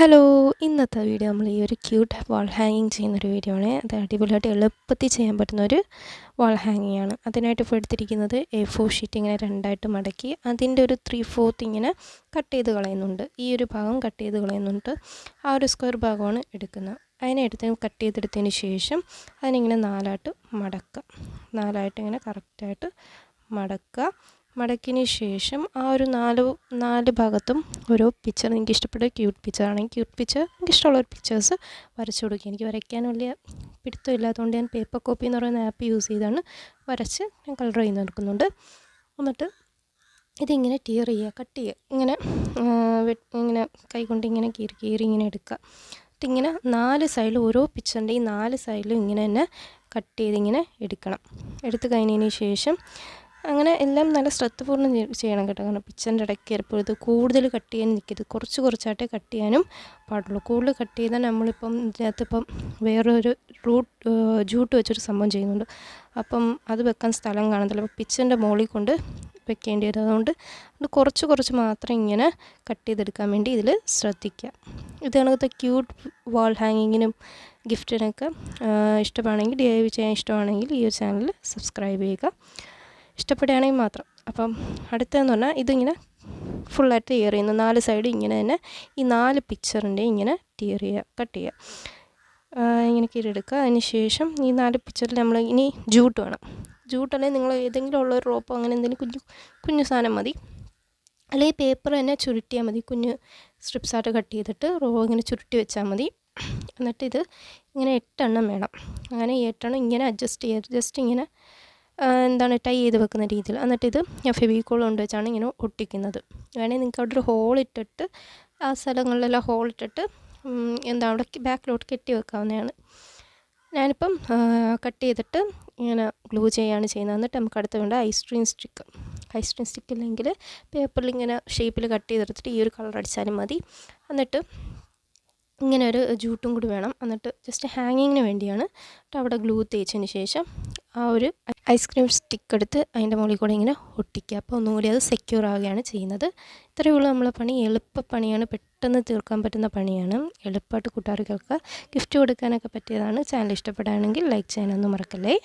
Hello ഇന്നത്തെ video നമ്മൾ ഈ ഒരു ക്യൂട്ട് വാൾ ഹാങ്ങിങ് ചെയ്യുന്നൊരു വീഡിയോ ആണ്. അത് അടിപൊളിയായിട്ട് എളുപ്പത്തിൽ ചെയ്യാൻ പറ്റുന്ന ഒരു വാൾ ഹാങ്ങിങ് ആണ്. അതിനായിട്ട് ഇപ്പോൾ എടുത്തിരിക്കുന്നത് എ ഫോർ ഷീറ്റ് ഇങ്ങനെ രണ്ടായിട്ട് മടക്കി അതിന്റെ ഒരു ത്രീ ഫോർത്ത് ഇങ്ങനെ കട്ട് ചെയ്ത് കളയുന്നുണ്ട്. ഈ ഒരു ഭാഗം കട്ട് ചെയ്ത് കളയുന്നുണ്ട്. ആ ഒരു സ്ക്വയർ ഭാഗമാണ് എടുക്കുന്നത്. അതിനെ എടുത്ത് കട്ട് ചെയ്തെടുത്തതിന് ശേഷം അതിനിങ്ങനെ നാലായിട്ട് മടക്കുക. നാലായിട്ട് ഇങ്ങനെ കറക്റ്റായിട്ട് മടക്കുക. മടക്കിന് ശേഷം ആ ഒരു നാല് നാല് ഭാഗത്തും ഓരോ പിക്ചർ നിങ്ങൾക്ക് ഇഷ്ടപ്പെട്ട ക്യൂട്ട് പിക്ചർ ആണെങ്കിൽ ക്യൂട്ട് പിക്ചർ എനിക്ക് ഇഷ്ടമുള്ള ഒരു പിക്ചേഴ്സ് വരച്ചു കൊടുക്കുക എനിക്ക് വരയ്ക്കാൻ വലിയ പിടുത്തം ഇല്ലാത്തതുകൊണ്ട് ഞാൻ പേപ്പർ കോപ്പി എന്ന് പറയുന്ന ആപ്പ് യൂസ് ചെയ്താണ്. വരച്ച് ഞാൻ കളർ ചെയ്ത് നിൽക്കുന്നുണ്ട് എന്നിട്ട് ഇതിങ്ങനെ ടിയർ ചെയ്യുക കട്ട് ചെയ്യുക. ഇങ്ങനെ ഇങ്ങനെ കൈകൊണ്ട് ഇങ്ങനെ കീറി കീറി ഇങ്ങനെ എടുക്കുക. എന്നിട്ട് ഇങ്ങനെ നാല് സൈഡിലും ഓരോ പിക്ചറിന്റെയും നാല് സൈഡിലും ഇങ്ങനെ തന്നെ കട്ട് ചെയ്ത് ഇങ്ങനെ എടുക്കണം. എടുത്തു കഴിഞ്ഞതിന് ശേഷം അങ്ങനെ എല്ലാം നല്ല ശ്രദ്ധപൂർണം ചെയ്യണം കേട്ടോ. കാരണം പിച്ചറിന്റെ ഇടയ്ക്ക് ചിലപ്പോൾ ഇത് കൂടുതൽ കട്ട് ചെയ്യാൻ നിൽക്കരുത്. കുറച്ച് കുറച്ചായിട്ടേ കട്ട് ചെയ്യാനും പാടുള്ളൂ. കൂടുതൽ കട്ട് ചെയ്താൽ നമ്മളിപ്പം ഇതിനകത്ത് ഇപ്പം വേറൊരു റൂട്ട് ജൂട്ട് വെച്ചൊരു സംഭവം ചെയ്യുന്നുണ്ട്. അപ്പം അത് വെക്കാൻ സ്ഥലം കാണത്തില്ല. അപ്പോൾ പിച്ചറിന്റെ മുകളിൽ കൊണ്ട് വെക്കേണ്ടി വരും അതുകൊണ്ട് അത് കുറച്ച് കുറച്ച് മാത്രം ഇങ്ങനെ കട്ട് ചെയ്തെടുക്കാൻ വേണ്ടി ഇതിൽ ശ്രദ്ധിക്കുക. ഇത് കണക്കത്തെ ക്യൂട്ട് വാൾ ഹാങ്ങിങ്ങിനും ഗിഫ്റ്റിനൊക്കെ ഇഷ്ടമാണെങ്കിൽ ഡി ചെയ്യാൻ ഇഷ്ടമാണെങ്കിൽ ഈ ഒരു ചാനൽ സബ്സ്ക്രൈബ് ചെയ്യുക. ഇഷ്ടപ്പെടുകയാണെങ്കിൽ മാത്രം. അപ്പം അടുത്തതെന്ന് പറഞ്ഞാൽ ഇതിങ്ങനെ ഫുള്ളായിട്ട് ടിയർ ചെയ്യുന്നു. നാല് സൈഡ് ഇങ്ങനെ തന്നെ ഈ നാല് പിക്ചറിന്റെ ഇങ്ങനെ ടിയർ ചെയ്യുക കട്ട് ചെയ്യുക. ഇങ്ങനെ കീഴെടുക്കുക അതിന് ശേഷം ഈ നാല് പിക്ചറിൽ നമ്മൾ ഇനി ജൂട്ട് വേണം. ജൂട്ട് അല്ലെങ്കിൽ നിങ്ങൾ ഏതെങ്കിലും ഉള്ള ഒരു റോപ്പോ അങ്ങനെ എന്തെങ്കിലും കുഞ്ഞു കുഞ്ഞു സാധനം മതി. അല്ലെങ്കിൽ പേപ്പർ തന്നെ ചുരുട്ടിയാൽ മതി. കുഞ്ഞ് സ്ട്രിപ്സായിട്ട് കട്ട് ചെയ്തിട്ട് റോ ഇങ്ങനെ ചുരുട്ടി വെച്ചാൽ മതി. എന്നിട്ട് ഇത് ഇങ്ങനെ എട്ടെണ്ണം വേണം. അങ്ങനെ ഈ എട്ടെണ്ണം ഇങ്ങനെ അഡ്ജസ്റ്റ് ചെയ്ത് ജസ്റ്റ് ഇങ്ങനെ എന്താണ് ടൈ ചെയ്ത് വെക്കുന്ന രീതിയിൽ. എന്നിട്ട് ഇത് ഫെവിക്കോൾ കൊണ്ട് വെച്ചാണ് ഇങ്ങനെ ഒട്ടിക്കുന്നത്. വേണമെങ്കിൽ നിങ്ങൾക്ക് അവിടെ ഒരു ഹോൾ ഇട്ടിട്ട് ആ സ്ഥലങ്ങളിലെല്ലാം ഹോൾ ഇട്ടിട്ട് എന്താ അവിടെ ബാക്കിലോട്ട് കെട്ടി വെക്കാവുന്നതാണ്. ഞാനിപ്പം കട്ട് ചെയ്തിട്ട് ഇങ്ങനെ ഗ്ലൂ ചെയ്യാണ് ചെയ്യുന്നത്. എന്നിട്ട് നമുക്ക് അടുത്ത വേണ്ട ഐസ്ക്രീം സ്റ്റിക്ക് ഐസ്ക്രീം സ്റ്റിക്ക് ഇല്ലെങ്കിൽ പേപ്പറിൽ ഇങ്ങനെ ഷേപ്പിൽ കട്ട് ചെയ്തെടുത്തിട്ട് ഈ ഒരു കളർ അടിച്ചാലും മതി. എന്നിട്ട് ഇങ്ങനെ ഒരു ജൂട്ടും കൂടി വേണം. എന്നിട്ട് ജസ്റ്റ് ഹാങ്ങിങ്ങിന് വേണ്ടിയാണ്. എന്നിട്ട് അവിടെ ഗ്ലൂ തേച്ചതിന് ശേഷം ആ ഒരു ഐസ്ക്രീം സ്റ്റിക്ക് എടുത്ത് അതിന്റെ മുകളിൽ കൂടെ ഇങ്ങനെ ഒട്ടിക്കുക. അപ്പോൾ ഒന്നും കൂടി അത് സെക്യൂർ ആവുകയാണ് ചെയ്യുന്നത്. ഇത്രയേ ഉള്ളൂ നമ്മളെ പണി. എളുപ്പപ്പണിയാണ് പെട്ടെന്ന് തീർക്കാൻ പറ്റുന്ന പണിയാണ്. എളുപ്പമായിട്ട് കൂട്ടുകാർക്കൊക്കെ ഗിഫ്റ്റ് കൊടുക്കാനൊക്കെ പറ്റിയതാണ്. ചാനൽ ഇഷ്ടപ്പെടുകയാണെങ്കിൽ ലൈക്ക് ചെയ്യാനൊന്നും മറക്കല്ലേ.